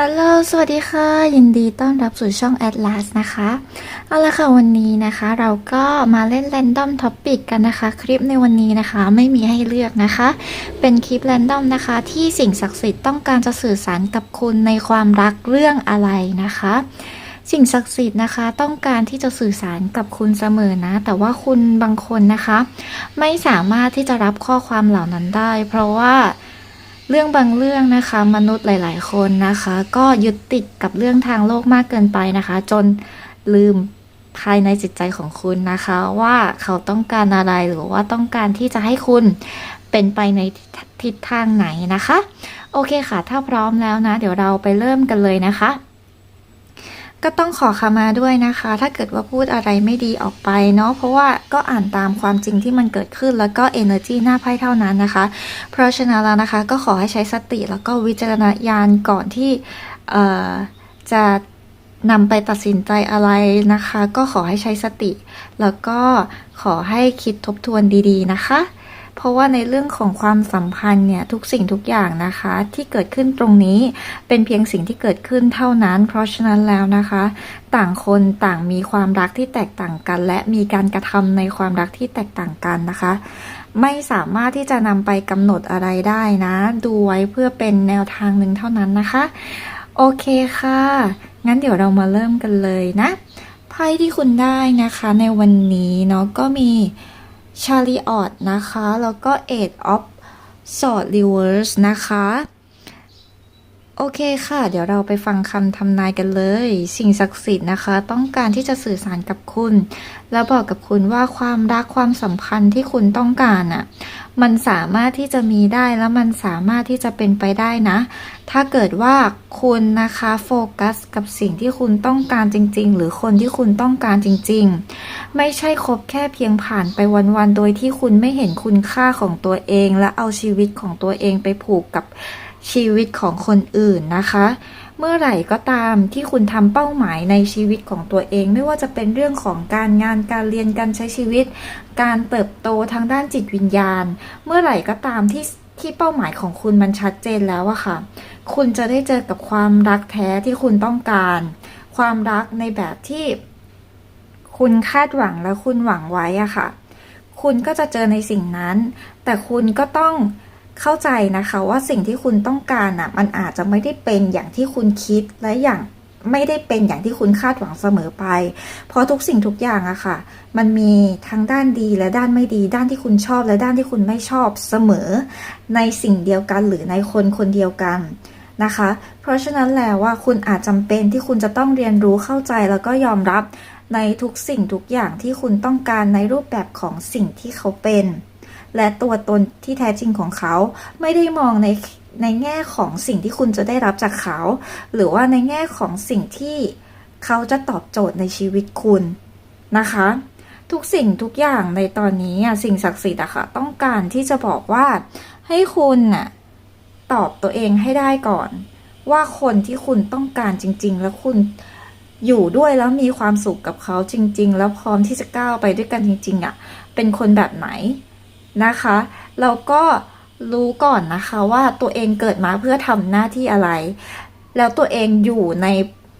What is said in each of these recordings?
อัลโหลสวัสดีค่ะ ยินดีต้อนรับสู่ช่อง Atlas นะคะ เอาละค่ะวันนี้นะคะเราก็มาเล่น Random Topic กันนะคะ คลิปในวันนี้นะคะไม่มีให้เลือกนะคะ เป็นคลิป Random นะคะที่สิ่งศักดิ์สิทธิ์ต้องการจะสื่อสารกับคุณในความรักเรื่องอะไรนะคะ สิ่งศักดิ์สิทธิ์นะคะ ต้องการที่จะสื่อสารกับคุณเสมอนะ แต่ว่าคุณบางคนนะคะ ไม่สามารถที่จะรับข้อความเหล่านั้นได้ เพราะว่า เรื่องบางเรื่องนะคะ มนุษย์หลาย ๆ คนนะคะ ก็ยึดติดกับเรื่องทางโลกมากเกินไปนะคะ จนลืมภายในจิตใจของคุณนะคะ ว่าเขาต้องการอะไรหรือว่าต้องการที่จะให้คุณเป็นไปในทิศทางไหนนะคะ โอเคค่ะ ถ้าพร้อมแล้วนะ เดี๋ยวเราไปเริ่มกันเลยนะคะ ก็ต้องขอขมาด้วยนะคะ ถ้าเกิดว่าพูดอะไรไม่ดีออกไปเนาะเพราะว่าก็อ่านตามความจริงที่มันเกิดขึ้นแล้วก็ energy หน้าไพ่เท่านั้นนะคะ เพราะฉะนั้นแล้วนะคะก็ขอให้ใช้สติแล้วก็วิจารณญาณก่อนที่จะนำไปตัดสินใจอะไรนะคะ ก็ขอให้ใช้สติ แล้วก็ขอให้คิดทบทวนดีๆนะคะ เพราะว่าในเรื่องของความสัมพันธ์เนี่ยทุกสิ่งทุกอย่างนะคะ ที่เกิดขึ้นตรงนี้เป็นเพียงสิ่งที่เกิดขึ้นเท่านั้น เพราะฉะนั้นแล้วนะคะ ต่างคนต่างมีความรักที่แตกต่างกัน และมีการกระทำในความรักที่แตกต่างกันนะคะ ไม่สามารถที่จะนำไปกำหนดอะไรได้นะ ดูไว้เพื่อเป็นแนวทางหนึ่งเท่านั้นนะคะ โอเคค่ะ งั้นเดี๋ยวเรามาเริ่มกันเลยนะไพ่ที่คุณได้นะคะในวันนี้เนาะก็มี ชาริออตนะคะ แล้วก็ Eight of Swords Reverse นะคะ โอเคค่ะ เดี๋ยวเราไปฟังคำทำนายกันเลย สิ่งศักดิ์สิทธิ์นะคะ ต้องการที่จะสื่อสารกับคุณ แล้วบอกกับคุณว่าความรักความสัมพันธ์ที่คุณต้องการอะ มันสามารถที่จะมีได้แล้วมันสามารถที่จะเป็นไปได้นะ ถ้าเกิดว่าคุณนะคะโฟกัสกับสิ่งที่คุณต้องการจริง ๆ หรือคนที่คุณต้องการจริง ๆ ไม่ใช่คบแค่เพียงผ่านไปวันๆโดยที่คุณไม่เห็นคุณค่าของตัวเอง และเอาชีวิตของตัวเองไปผูกกับชีวิตของคนอื่นนะคะ เมื่อไหร่ก็ตามที่คุณทำเป้าหมายในชีวิตของตัวเอง ไม่ว่าจะเป็นเรื่องของการงานการเรียนการใช้ชีวิต การเติบโตทางด้านจิตวิญญาณ เมื่อไหร่ก็ตามที่ที่เป้าหมายของคุณมันชัดเจนแล้วอะค่ะ คุณจะได้เจอกับความรักแท้ที่คุณต้องการ ความรักในแบบที่คุณคาดหวังและคุณหวังไว้อะค่ะ คุณก็จะเจอในสิ่งนั้น แต่คุณก็ต้อง เข้าใจนะคะว่าสิ่งที่คุณต้องการอะมันอาจจะไม่ได้เป็นอย่างที่คุณคิดและอย่างไม่ได้เป็นอย่างที่คุณคาดหวังเสมอไป เพราะทุกสิ่งทุกอย่างอะค่ะ มันมีทั้งด้านดีและด้านไม่ดี ด้านที่คุณชอบและด้านที่คุณไม่ชอบเสมอ ในสิ่งเดียวกันหรือในคนคนเดียวกันนะคะ เพราะฉะนั้นแล้วว่าคุณอาจจำเป็นที่คุณจะต้องเรียนรู้เข้าใจแล้วก็ยอมรับในทุกสิ่งทุกอย่างที่คุณต้องการในรูปแบบของสิ่งที่เขาเป็น และตัวตนที่แท้จริงของเขา ไม่ได้มองในในแง่ของสิ่งที่คุณจะได้รับจากเขา หรือว่าในแง่ของสิ่งที่เขาจะตอบโจทย์ในชีวิตคุณนะคะ ทุกสิ่งทุกอย่างในตอนนี้สิ่งศักดิ์สิทธิ์อะค่ะต้องการที่จะบอกว่าให้คุณน่ะตอบตัวเองให้ได้ก่อน ว่าคนที่คุณต้องการจริง ๆ แล้วคุณอยู่ด้วยแล้วมีความสุขกับเขาจริง ๆ แล้วพร้อมที่จะก้าวไปด้วยกันจริง ๆอะเป็นคนแบบไหน นะคะ เราก็รู้ก่อนนะคะว่าตัวเองเกิดมาเพื่อทำหน้าที่อะไร แล้วตัวเองอยู่ใน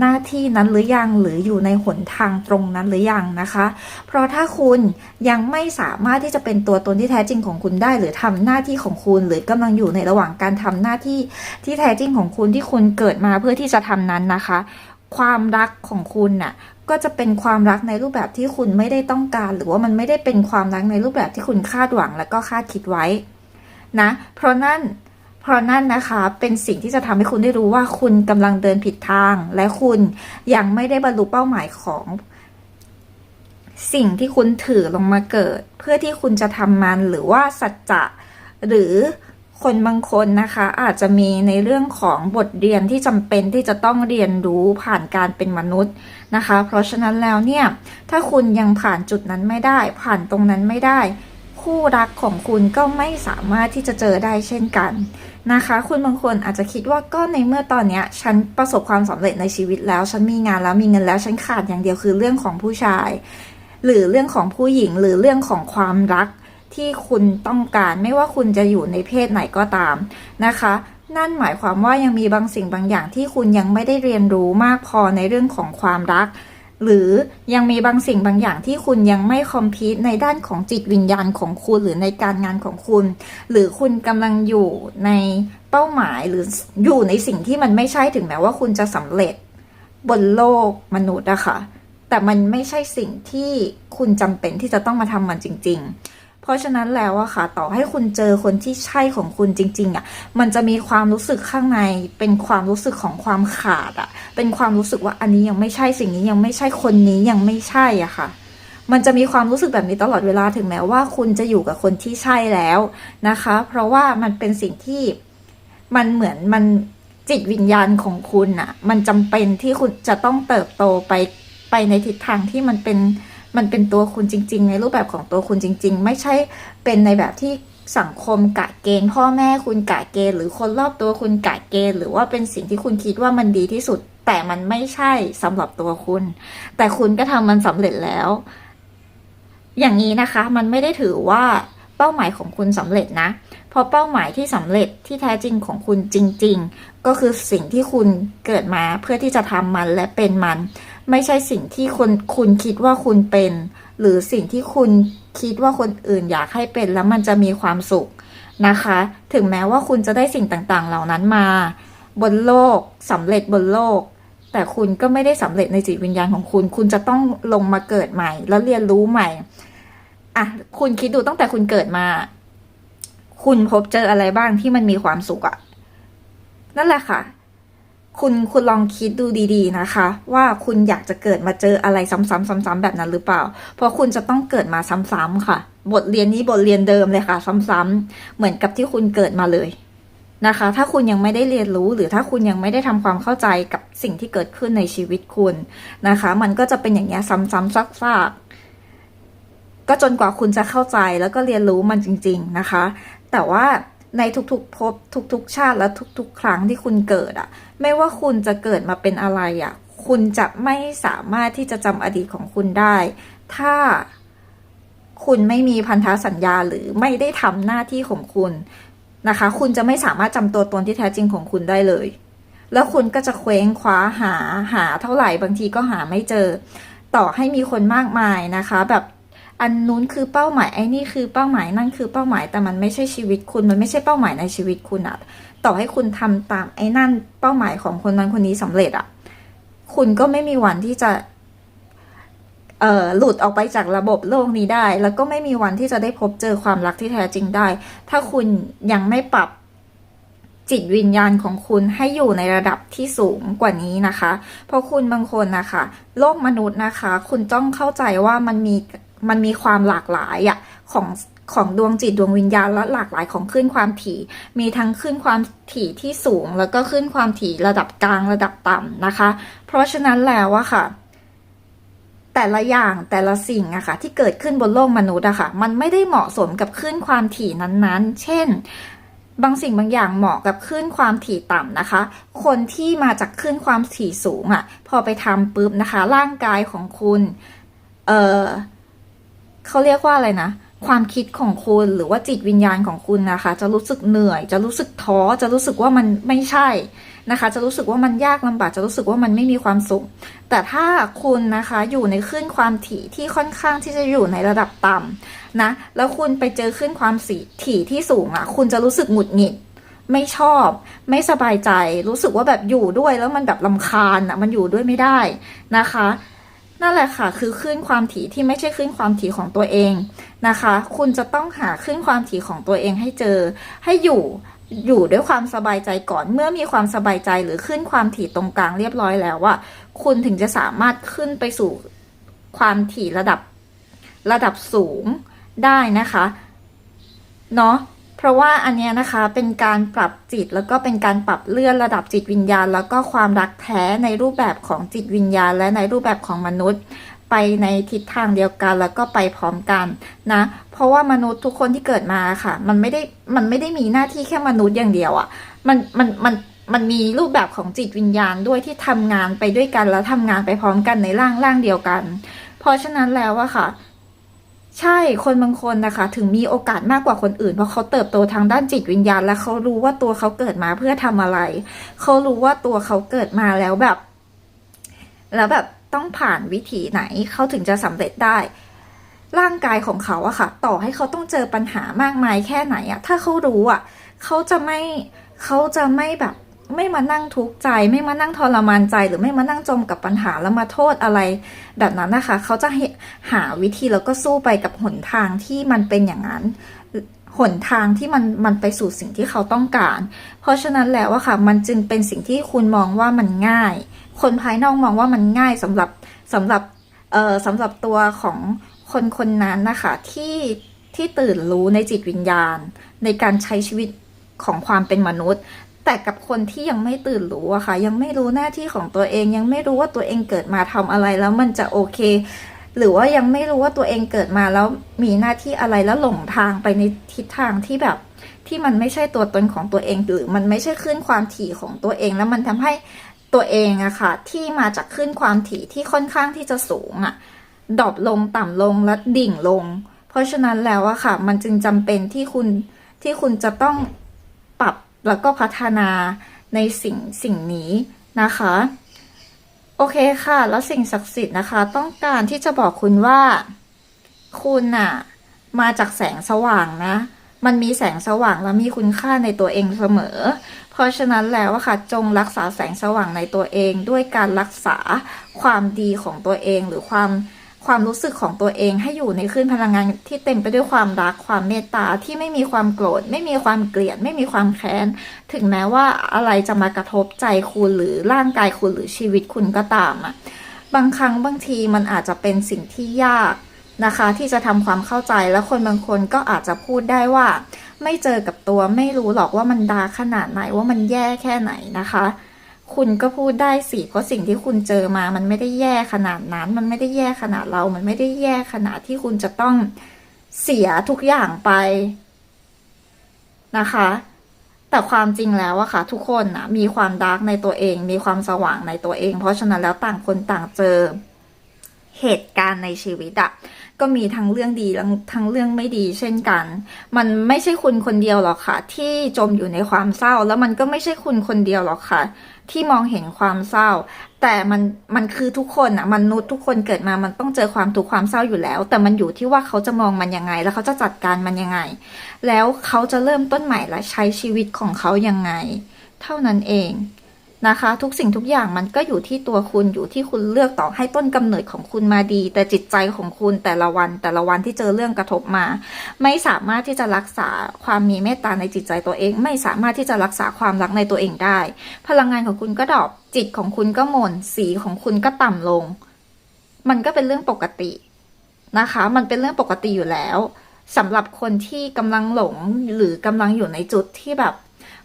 หน้าที่นั้นหรือยังหรืออยู่ในหนทางตรงนั้นหรือยังนะคะ เพราะถ้าคุณยังไม่สามารถที่จะเป็นตัวตนที่แท้จริงของคุณได้ หรือทำหน้าที่ของคุณ หรือกำลังอยู่ในระหว่างการทำหน้าที่ที่แท้จริงของคุณที่คุณเกิดมาเพื่อที่จะทำนั้นนะคะ ความรักของคุณน่ะ ก็จะเป็นความรักในรูปแบบที่คุณไม่ได้ต้องการ หรือว่ามันไม่ได้เป็นความรักในรูปแบบที่คุณคาดหวังและก็คาดคิดไว้นะ เพราะนั่นเพราะนั่นนะคะเป็นสิ่งที่จะทำให้คุณได้รู้ว่าคุณกำลังเดินผิดทาง และคุณยังไม่ได้บรรลุเป้าหมายของ สิ่งที่คุณถือลงมาเกิด เพื่อที่คุณจะทำมันหรือว่าสัจจะหรือ คนบางคนนะคะอาจจะมีในเรื่องของบทเรียนที่จำเป็นที่จะต้องเรียนรู้ผ่านการเป็นมนุษย์นะคะ เพราะฉะนั้นแล้วเนี่ย ถ้าคุณยังผ่านจุดนั้นไม่ได้ ผ่านตรงนั้นไม่ได้ คู่รักของคุณก็ไม่สามารถที่จะเจอได้เช่นกันนะคะ คุณบางคนอาจจะคิดว่าก็ในเมื่อตอนเนี้ยฉันประสบความสำเร็จในชีวิตแล้ว ฉันมีงานแล้วมีเงินแล้วฉันขาดอย่างเดียวคือเรื่องของผู้ชาย หรือเรื่องของผู้หญิงหรือเรื่องของความรัก ที่คุณต้องการ ไม่ว่าคุณจะอยู่ในเพศไหนก็ตามนะคะ นั่นหมายความว่ายังมีบางสิ่งบางอย่างที่คุณยังไม่ได้เรียนรู้มากพอในเรื่องของความรัก หรือยังมีบางสิ่งบางอย่างที่คุณยังไม่คอมพิวในด้านของจิตวิญญาณของคุณหรือในการงานของคุณ หรือคุณกำลังอยู่ในเป้าหมายหรืออยู่ในสิ่งที่มันไม่ใช่ถึงแม้ว่าคุณจะสำเร็จบนโลกมนุษย์อะค่ะ แต่มันไม่ใช่สิ่งที่คุณจำเป็นที่จะต้องมาทำมันจริง ๆ เพราะฉะนั้นแล้วอะค่ะ ต่อให้คุณเจอคนที่ใช่ของคุณจริง ๆอะมันจะมีความรู้สึกข้างใน เป็นความรู้สึกของความขาดอะเป็นความรู้สึกว่าอันนี้ยังไม่ใช่สิ่งนี้ยังไม่ใช่คนนี้ยังไม่ใช่อะค่ะ มันจะมีความรู้สึกแบบนี้ตลอดเวลาถึงแม้ว่า คุณจะอยู่กับคนที่ใช่แล้วนะคะ เพราะว่ามันเป็นสิ่งที่มันเหมือนมันจิตวิญญาณของคุณอะมันจำเป็นที่คุณจะต้องเติบโตไปไปในทิศทางที่มันเป็น มันเป็นตัวคุณจริง ๆ ในรูปแบบของตัวคุณจริง ๆ ไม่ใช่เป็นในแบบที่สังคมกะเกณฑ์พ่อแม่คุณกะเกณฑ์หรือคนรอบตัวคุณกะเกณฑ์หรือว่าเป็นสิ่งที่คุณคิดว่ามันดีที่สุด แต่มันไม่ใช่สำหรับตัวคุณ แต่คุณก็ทำมันสำเร็จแล้ว อย่างนี้นะคะ มันไม่ได้ถือว่าเป้าหมายของคุณสำเร็จนะ เพราะเป้าหมายที่สำเร็จที่แท้จริงของคุณจริง ๆ ก็คือสิ่งที่คุณเกิดมาเพื่อที่จะทำมันและเป็นมัน ไม่ใช่สิ่งที่คนคุณคิดว่าคุณเป็น หรือสิ่งที่คุณคิดว่าคนอื่นอยากให้เป็นแล้วมันจะมีความสุขนะคะ ถึงแม้ว่าคุณจะได้สิ่งต่างๆ เหล่านั้นมา บนโลกสำเร็จบนโลก แต่คุณก็ไม่ได้สำเร็จในจิตวิญญาณของคุณ คุณจะต้องลงมาเกิดใหม่ แล้วเรียนรู้ใหม่อะคุณคิดดูตั้งแต่คุณเกิดมา คุณพบเจออะไรบ้างที่มันมีความสุขอะนั่นแหละค่ะ คุณคุณลองคิดดูดีๆนะคะ ว่าคุณอยากจะเกิดมาเจออะไรซ้ำๆซ้ำๆแบบนั้นหรือเปล่า เพราะคุณจะต้องเกิดมาซ้ำๆค่ะ บทเรียนนี้บทเรียนเดิมเลยค่ะ ซ้ำๆเหมือนกับที่คุณเกิดมาเลยนะคะ ถ้าคุณยังไม่ได้เรียนรู้หรือถ้าคุณยังไม่ได้ทำความเข้าใจกับสิ่งที่เกิดขึ้นในชีวิตคุณนะคะ มันก็จะเป็นอย่างเงี้ยซ้ำๆซักๆก็จนกว่าคุณจะเข้าใจแล้วก็เรียนรู้มันจริง ๆนะคะ แต่ว่า ในทุกๆ ภพทุกๆ ชาติและทุกๆ ครั้งที่คุณเกิดอะไม่ว่าคุณจะเกิดมาเป็นอะไรอะคุณจะไม่สามารถที่จะจำอดีตของคุณได้ ถ้าคุณไม่มีพันธสัญญาหรือไม่ได้ทำหน้าที่ของคุณนะคะ คุณจะไม่สามารถจำตัวตนที่แท้จริงของคุณได้เลย แล้วคุณก็จะเคว้งคว้าหาหาเท่าไหร่บางทีก็หาไม่เจอ ต่อให้มีคนมากมายนะคะ แบบ อันนู้นคือเป้าหมายไอ้นี่คือเป้าหมายนั่นคือเป้าหมายแต่มันไม่ใช่ชีวิตคุณ มันไม่ใช่เป้าหมายในชีวิตคุณอะต่อให้คุณทำตามไอ้นั่นเป้าหมายของคนนั้นคนนี้สำเร็จอะคุณก็ไม่มีวันที่จะเอ่อหลุดออกไปจากระบบโลกนี้ได้ แล้วก็ไม่มีวันที่จะได้พบเจอความรักที่แท้จริงได้ ถ้าคุณยังไม่ปรับจิตวิญญาณของคุณให้อยู่ในระดับที่สูงกว่านี้นะคะ เพราะคุณบางคนนะคะ โลกมนุษย์นะคะ คุณต้องเข้าใจว่ามันมี มันมีความหลากหลายอะของของดวงจิตดวงวิญญาณและหลากหลายของขึ้นความถี่ มีทั้งขึ้นความถี่ที่สูง แล้วก็ขึ้นความถี่ระดับกลางระดับต่ำนะคะ เพราะฉะนั้นแล้วอะค่ะ แต่ละอย่างแต่ละสิ่งอะค่ะ ที่เกิดขึ้นบนโลกมนุษย์อะค่ะ มันไม่ได้เหมาะสมกับขึ้นความถี่นั้นๆ เช่น บางสิ่งบางอย่างเหมาะกับขึ้นความถี่ต่ำนะคะ คนที่มาจากขึ้นความถี่สูงอะพอไปทำปุ๊บนะคะ ร่างกายของคุณ เออ เขาเรียกว่าอะไรนะ ความคิดของคุณหรือว่าจิตวิญญาณของคุณนะคะ จะรู้สึกเหนื่อย จะรู้สึกท้อ จะรู้สึกว่ามันไม่ใช่นะคะ จะรู้สึกว่ามันยากลำบากจะรู้สึกว่ามันไม่มีความสุข แต่ถ้าคุณนะคะอยู่ในขึ้นความถี่ที่ค่อนข้างที่จะอยู่ในระดับต่ำนะแล้วคุณไปเจอขึ้นความสีถี่ที่สูงอะ่ะ คุณจะรู้สึกหงุดหงิดไม่ชอบ ไม่สบายใจรู้สึกว่าแบบอยู่ด้วยแล้วมันแบบลำคาญอะมันอยู่ด้วยไม่ได้นะคะ นั่นแหละค่ะ คือขึ้นความถี่ที่ไม่ใช่ขึ้นความถี่ของตัวเองนะคะ คุณจะต้องหาขึ้นความถี่ของตัวเองให้เจอ ให้อยู่อยู่ด้วยความสบายใจก่อนเมื่อมีความสบายใจหรือขึ้นความถี่ตรงกลางเรียบร้อยแล้วว่าคุณถึงจะสามารถขึ้นไปสู่ความถี่ระดับระดับสูงได้นะคะ เนาะ เพราะว่าอันเนี้ยนะคะเป็นการปรับจิตแล้วก็เป็นการปรับเลื่อนระดับจิตวิญญาณ แล้วก็ความรักแท้ในรูปแบบของจิตวิญญาณ และในรูปแบบของมนุษย์ ไปในทิศทางเดียวกันแล้วก็ไปพร้อมกันนะ เพราะว่ามนุษย์ทุกคนที่เกิดมาค่ะ มันไม่ได้มันไม่ได้มีหน้าที่แค่มนุษย์อย่างเดียวอะ่ะมันมันมันมันมีรูปแบบของจิตวิญญาณด้วยที่ทำงานไปด้วยกันแล้วทำงานไปพร้อมกันในร่างร่างเดียวกัน เพราะฉะนั้นแล้วอะค่ะ ใช่คนบางคนนะคะ ถึงมีโอกาสมากกว่าคนอื่น เพราะเขาเติบโตทางด้านจิตวิญญาณ และเขารู้ว่าตัวเขาเกิดมาเพื่อทำอะไร เขารู้ว่าตัวเขาเกิดมาแล้วแบบ แล้วแบบต้องผ่านวิถีไหนเขาถึงจะสำเร็จได้ ร่างกายของเขาอะค่ะ ต่อให้เขาต้องเจอปัญหามากมายแค่ไหนอะถ้าเขารู้อะเขาจะไม่เขาจะไม่แบบ ไม่มานั่งทุกข์ใจ ไม่มานั่งทรมานใจ หรือไม่มานั่งจมกับปัญหาแล้วมาโทษอะไร แบบนั้นนะคะ เขาจะหาวิธีแล้วก็สู้ไปกับหนทางที่มันเป็นอย่างนั้นหนทางที่มันมันไปสู่สิ่งที่เขาต้องการ เพราะฉะนั้นแล้วอะค่ะ มันจึงเป็นสิ่งที่คุณมองว่ามันง่าย คนภายนอกมองว่ามันง่ายสำหรับสำหรับเอ่อสำหรับตัวของคนคนนั้นนะคะที่ที่ตื่นรู้ในจิตวิญญาณ ในการใช้ชีวิตของความเป็นมนุษย์ แต่กับคนที่ยังไม่ตื่นรู้อะค่ะ ยังไม่รู้หน้าที่ของตัวเอง ยังไม่รู้ว่าตัวเองเกิดมาทำอะไรแล้วมันจะโอเค หรือว่ายังไม่รู้ว่าตัวเองเกิดมาแล้วมีหน้าที่อะไรแล้วหลงทางไปในทิศทางที่แบบที่มันไม่ใช่ตัวตนของตัวเองหรือมันไม่ใช่ขึ้นความถี่ของตัวเอง แล้วมันทำให้ตัวเองอะค่ะ ที่มาจากขึ้นความถี่ที่ค่อนข้างที่จะสูงอะดรอปลงต่ำลงและดิ่งลง เพราะฉะนั้นแล้วอะค่ะ มันจึงจำเป็นที่คุณที่คุณจะต้อง แล้วก็พัฒนาในสิ่งสิ่งนี้นะคะ โอเคค่ะ แล้วสิ่งศักดิ์สิทธิ์นะคะ ต้องการที่จะบอกคุณว่า คุณน่ะมาจากแสงสว่างนะ มันมีแสงสว่างและมีคุณค่าในตัวเองเสมอ เพราะฉะนั้นแล้วค่ะ จงรักษาแสงสว่างในตัวเอง ด้วยการรักษาความดีของตัวเองหรือความ ความรู้สึกของตัวเองให้อยู่ในคลื่นพลังงานที่เต็มไปด้วยความรักความเมตตาที่ไม่มีความโกรธ ไม่มีความเกลียด ไม่มีความแค้น ถึงแม้ว่าอะไรจะมากระทบใจคุณหรือร่างกายคุณหรือชีวิตคุณก็ตามอะบางครั้งบางทีมันอาจจะเป็นสิ่งที่ยากนะคะ ที่จะทำความเข้าใจแล้วคนบางคนก็อาจจะพูดได้ว่า ไม่เจอกับตัวไม่รู้หรอกว่ามันดาขนาดไหนว่ามันแย่แค่ไหนนะคะ คุณก็พูดได้สิเพราะสิ่งที่คุณเจอมา มันไม่ได้แย่ขนาดนั้น มันไม่ได้แย่ขนาดเรา มันไม่ได้แย่ขนาดที่คุณจะต้องเสียทุกอย่างไปนะคะ แต่ความจริงแล้วอะค่ะ ทุกคนนะมีความดาร์กในตัวเอง มีความสว่างในตัวเอง เพราะฉะนั้นแล้วต่างคนต่างเจอ เหตุการณ์ในชีวิตอะก็มีทั้งเรื่องดีทั้งเรื่องไม่ดีเช่นกัน มันไม่ใช่คุณคนเดียวหรอกค่ะ ที่จมอยู่ในความเศร้า แล้วมันก็ไม่ใช่คุณคนเดียวหรอกค่ะ ที่มองเห็นความเศร้า แต่มันมันคือทุกคนอะมนุษย์ทุกคนเกิดมามันต้องเจอความทุกข์ความเศร้าอยู่แล้ว แต่มันอยู่ที่ว่าเขาจะมองมันยังไง แล้วเขาจะจัดการมันยังไง แล้วเขาจะเริ่มต้นใหม่และใช้ชีวิตของเขายังไง เท่านั้นเอง นะคะ ทุกสิ่งทุกอย่างมันก็อยู่ที่ตัวคุณอยู่ที่คุณเลือกต่อให้ต้นกำเนิดของคุณมาดี แต่จิตใจของคุณแต่ละวัน แต่ละวันที่เจอเรื่องกระทบมา ไม่สามารถที่จะรักษาความมีเมตตาในจิตใจตัวเอง ไม่สามารถที่จะรักษาความรักในตัวเองได้ พลังงานของคุณก็ดรอปจิตของคุณก็หม่นสีของคุณก็ต่ำลง มันก็เป็นเรื่องปกตินะคะ มันเป็นเรื่องปกติอยู่แล้วสำหรับคนที่กำลังหลงหรือกำลังอยู่ในจุดที่แบบ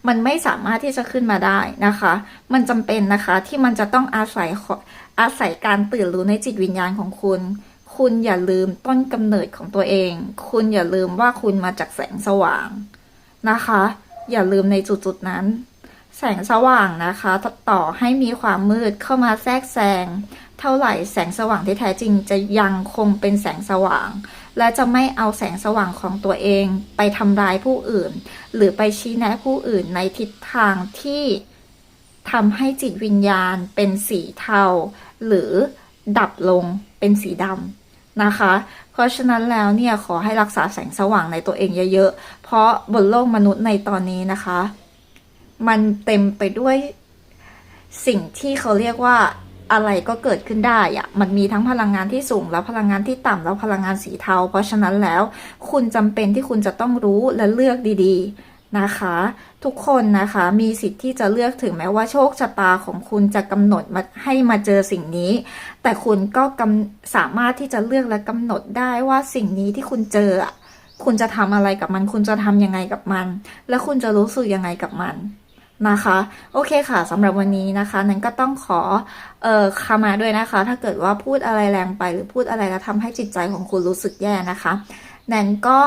มันไม่สามารถที่จะขึ้นมาได้นะคะ มันจำเป็นนะคะที่มันจะต้องอาศัยอาศัยการตื่นรู้ในจิตวิญญาณของคุณ คุณอย่าลืมต้นกำเนิดของตัวเอง คุณอย่าลืมว่าคุณมาจากแสงสว่างนะคะ อย่าลืมในจุดๆนั้น แสงสว่างนะคะ ต่อให้มีความมืดเข้ามาแทรกแซงเท่าไหร่แสงสว่างที่แท้จริงจะยังคงเป็นแสงสว่าง และจะไม่เอาแสงสว่างของตัวเองไปทำร้ายผู้อื่น หรือไปชี้แนะผู้อื่นในทิศทางที่ทำให้จิตวิญญาณเป็นสีเทา หรือดับลงเป็นสีดำนะคะ เพราะฉะนั้นแล้วเนี่ยขอให้รักษาแสงสว่างในตัวเองเยอะๆ เพราะบนโลกมนุษย์ในตอนนี้นะคะ มันเต็มไปด้วยสิ่งที่เขาเรียกว่า อะไรก็เกิดขึ้นได้อะมันมีทั้งพลังงานที่สูง แล้วพลังงานที่ต่ำแล้วพลังงานสีเทา เพราะฉะนั้นแล้ว คุณจำเป็นที่คุณจะต้องรู้และเลือกดีๆนะคะ ทุกคนนะคะมีสิทธิ์ที่จะเลือกถึงแม้ว่าโชคชะตาของคุณจะกำหนดมาให้มาเจอสิ่งนี้ แต่คุณก็กสามารถที่จะเลือกและกำหนดได้ว่าสิ่งนี้ที่คุณเจอคุณจะทำอะไรกับมัน คุณจะทำยังไงกับมัน และคุณจะรู้สึกยังไงกับมัน นะคะ โอเคค่ะสำหรับวันนี้นะคะ นั้นก็ต้องขอเอ่อขมาด้วยนะคะ ถ้าเกิดว่าพูดอะไรแรงไป หรือพูดอะไรแล้วทำให้จิตใจของคุณรู้สึกแย่นะคะ นั้นก็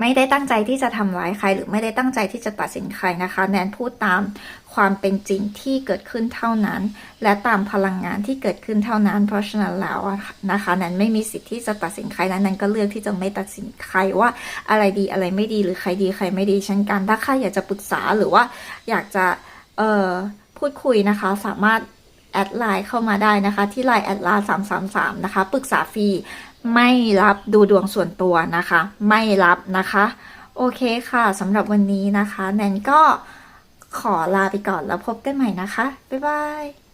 ไม่ได้ตั้งใจที่จะทำร้ายใคร หรือไม่ได้ตั้งใจที่จะตัดสินใครนะคะ แนนพูดตาม ความเป็นจริงที่เกิดขึ้นเท่านั้น และตามพลังงานที่เกิดขึ้นเท่านั้น เพราะฉะนั้นแล้วนะคะแนนไม่มีสิทธิ์ที่จะตัดสินใครและแนนก็เลือกที่จะไม่ตัดสินใครว่าอะไรดีอะไรไม่ดีหรือใครดีใครไม่ดีเช่นกันถ้าใครอยากจะปรึกษาหรือว่าอยากจะเอ่อพูดคุยนะคะสามารถแอดไลน์เข้ามาได้นะคะ ที่ไลน์แอดไลน์สามสามสามนะคะปรึกษาฟรีไม่รับดูดวงส่วนตัวนะคะ ไม่รับนะคะ โอเคค่ะสำหรับวันนี้นะคะแนนก็ ขอลาไปก่อนแล้วพบกันใหม่นะคะ บ๊ายบาย